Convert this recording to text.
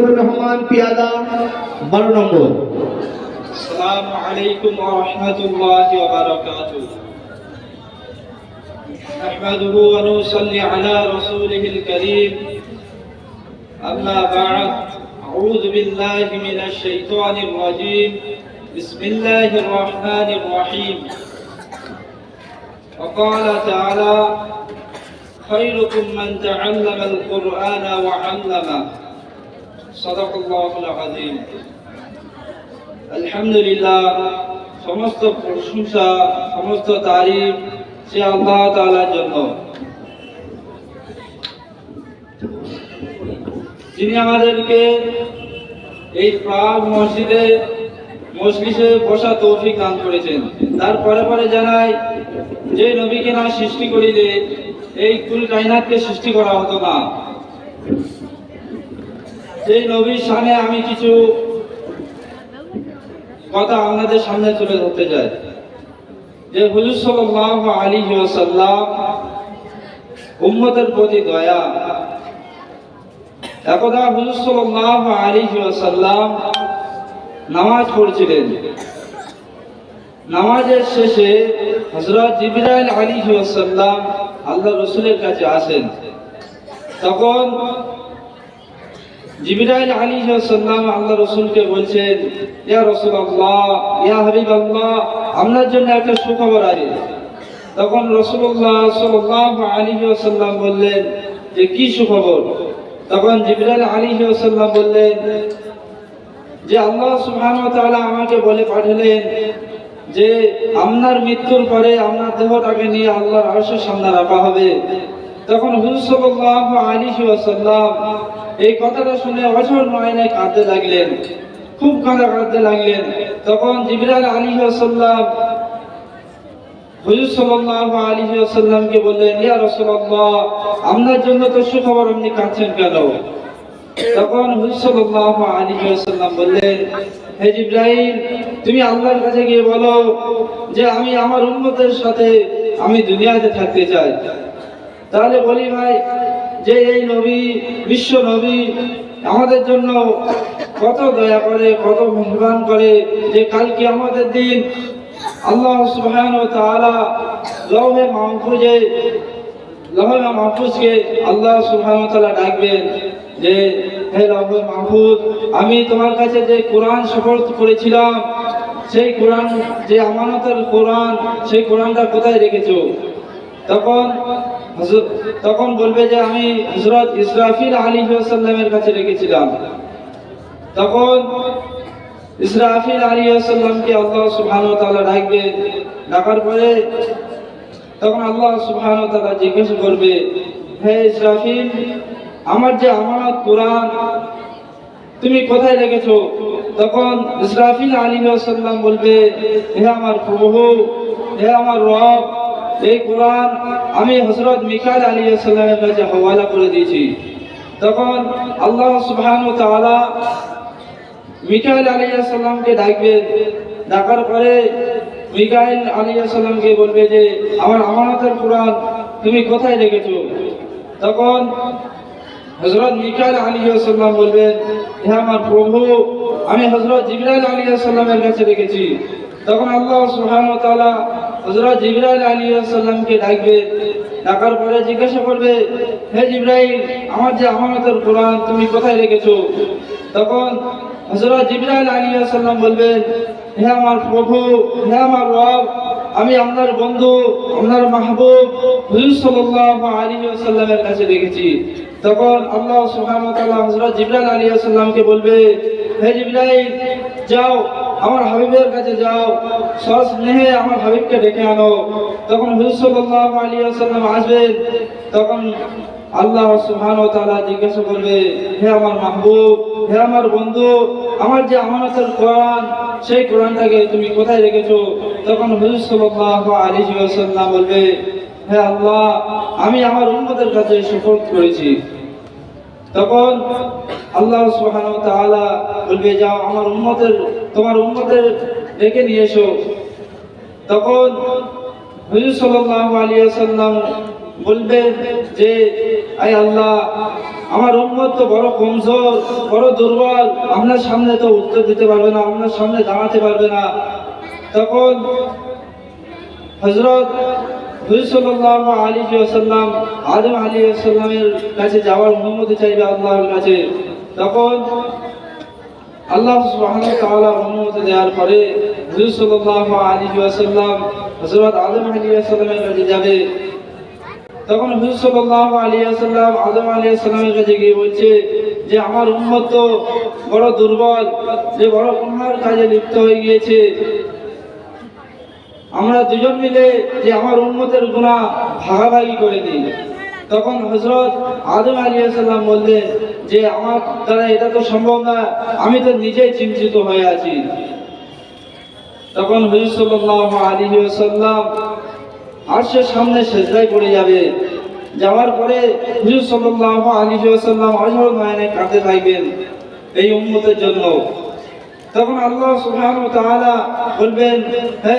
মনসুরুর রহমান পিয়াদা বারো নম্বর السلام عليكم ورحمة الله وبركاته نحمده ونصلي على رسوله الكريم أما بعد أعوذ بالله من الشيطان الرجيم بسم الله الرحمن الرحيم وقال تعالى خيركم من تعلم القرآن وعلمه صدق الله العظيم আলহামদুলিল্লাহ সমস্ত প্রশংসা সমস্ত তারিফ সে আল্লাহ তাআলার জন্য যিনি আমাদেরকে এই প্রাগ মসজিদে মজলিসে বসা তৌফিক দান করেছেন তারপরে পরে জানাই যে নবীকে না সৃষ্টি করিলে এই কুল কায়নাতকে সৃষ্টি করা হতো না সেই নবীর সামনে আমি কিছু কথা আপনাদের সামনে তুলে ধরতে চাই। যে হুজুর সাল্লাল্লাহু আলাইহি ওয়াসাল্লাম উম্মতের প্রতি দয়া। একদা হুজুর সাল্লাল্লাহু আলাইহি ওয়াসাল্লাম নামাজ পড়ছিলেন। নামাজের শেষে হযরত জিবরাইল আলাইহি ওয়াসাল্লাম আল্লাহ রাসূলের কাছে আসেন। তখন জিবরাইল আলাইহিস সালাম আল্লাহ রাসূলকে বলছেন, ইয়া রাসূলুল্লাহ, ইয়া হাবিবাল্লাহ আপনার জন্য একটা সুখবর আছে তখন রাসূলুল্লাহ সাল্লাল্লাহু আলাইহি ওয়াসাল্লাম বললেন যে কি সুখবর? তখন জিবরাইল আলাইহিস সালাম বললেন, যে আল্লাহ সুবহানাহু ওয়া তাআলা আমাকে বলে পাঠালেন যে, আপনার মৃত্যুর পরে আপনার দেহটাকে নিয়ে আল্লাহর আরশের সামনে রাখা হবে। তখন হুজুর সাল্লাল্লাহু আলাইহি ওয়াসাল্লাম এই কথাটা শুনে অঝর নয়নে কাঁদতে লাগলেন, খুব কাঁদা কাঁদতে লাগলেন। তখন সাল্লাল্লাহু আলাইহি ওয়াসাল্লামকে বললেন আপনার জন্য তো সুখবর আপনি তখন বললেন, হে তুমি আল্লাহর কাছে গিয়ে বলো যে আমি আমার উম্মতের সাথে আমি দুনিয়াতে থাকতে চাই। তাহলে বলি ভাই যে এই নবী, বিশ্ব নবী, আমাদের জন্য কত দয়া করে, কত মেহরবান করে যে কালকে আমাদের দিন আল্লাহ সুবহান ও তাআলা লৌহে মাহফুজে, লৌহে মাহফুজকে আল্লাহ সুবহান ও ডাকবেন যে, হে লৌহে মাহফুজ, আমি তোমার কাছে যে কোরআন শপথ করেছিলাম, সেই কোরআন, যে আমানতের কোরআন, সেই কোরআনটা কোথায় রেখেছো? তখন তখন বলবে যে আমি হজরত ইসরাফিল আলী কাছে রেখেছিলাম। তখন ইসরাফিল আলী সাল্লামকে আল্লাহ সুবহান তাআলা ডাকবে, ডাকার পরে তখন আল্লাহ সুবহান তাআলা জিজ্ঞেস করবে, হে ইসরাফিল, আমার যে আমানত কোরআন তুমি কোথায় রেখেছো? তখন ইসরাফিল আলী সাল্লাম বলবে, হে আমার প্রভু, হে আমার রব এই কোরআন আমি হজরত মিকাল আলী সাল্লামের কাছে হওয়ালা করে দিয়েছি। তখন আল্লাহ তাআলা মিকাইল আলী সাল্লামকে ডাকবে ডাকার পরে মিকাইল আলী সাল্লামকে বলবে যে, আমার আমানতের কোরআন তুমি কোথায় রেখেছো? তখন হজরত মিকাইল আলী সাল্লাম বলবেন, হে আমার প্রভু, আমি হজরত জিবরাইল আলী সাল্লামের কাছে রেখেছি। তখন আল্লাহ তাআলা হজরত জিবরাইল আলী সাল্লামকে ডাকবে, ডাকার পরে জিজ্ঞাসা করবে, হে জিবরাইল, আমার যে আমানতের কোরআন তুমি কোথায় রেখেছো? তখন হজরত জিবরাইল আলী সাল্লাম বলবেন হে আমার প্রভু, হে আমার রব, আমি আপনার বন্ধু, আপনার মাহবুব হুজুর সাল্লাল্লাহু আলাইহি ওয়াসাল্লামের কাছে রেখেছি তখন আল্লাহ সুবহানাহু ওয়া তাআলা হযরত জিবরাইল আলাইহিস সালামকে বলবে, হে জিবরাইল, যাও। আমার হাবিবের কাছে যাও। সস্নেহে আমার হাবিবকে ডেকে আনো। তখন হুজুর সাল্লাল্লাহু আলাইহি ওয়াসাল্লাম আসবেন তখন আল্লাহ সুহান ও তাআলা জিজ্ঞাসা করবে, হে আমার মাহবুব, হে আমার বন্ধু, আমার যে আমানতের কোরআন, সেই কোরআনটাকে তুমি কোথায় রেখেছো? তখন হুজুর আলাইহি ওয়াসাল্লাম বলবে, হে আল্লাহ, আমি আমার উম্মতের কাছে সুপর্দ করেছি। তখন আল্লাহ সুবহানাহু ওয়া তাআলা বলবে, যাও, আমার উম্মতের তোমার উম্মতের ডেকে নিয়ে এসো। তখন হুজুর সাল্লাল্লাহু আলাইহি ওয়াসাল্লাম বলবেন যে আই আল্লাহ, আমার উম্মত তো বড় কমজোর, বড় দুর্বল, আপনার সামনে তো উত্তর দিতে পারবে না, আপনার সামনে দাঁড়াতে পারবে না। তখন হজরত হুজুরসাল্লাহ আলী আসাল্লাম আদম আলী আসাল্লামের কাছে যাওয়ার অনুমতি চাইবে আল্লাহর কাছে। তখন আল্লাহ তাআলা অনুমতি দেওয়ার পরে হুজুর সাল্লাল্লাহু আলাইহি ওয়াসাল্লাম হযরত আদম আলাইহিস সালামের কাছে যাবে। তখন হুজুর সাল্লাল্লাহু আলাইহি ওয়াসাল্লাম আদম আলাইহিস সালামের কাছে গিয়ে বলছে যে, আমার উম্মত তো বড় দুর্বল, যে বড় গুনাহের কাজে লিপ্ত হয়ে গিয়েছে। আমরা দুজন মিলে যে আমার উম্মতের গুনাহ ভাগাভাগি করে দিই। তখন হজরত আদম আলী সাল্লাম বললেন যে আমার দ্বারা এটা তো সম্ভব না, আমি তো নিজেই চিন্তিত হয়ে আছি। তখন হুজুর সাল্লাল্লাহু আলাইহি ওয়াসাল্লাম সামনে সেজদায় পড়ে যাবে। যাওয়ার পরে হুজুর সাল্লাল্লাহু আলাইহি ওয়াসাল্লাম নয়নে কাঁদতে থাকবেন এই উম্মতের জন্য। তখন আল্লাহ সুবহানাহু ওয়া তাআলা বলবেন, "হে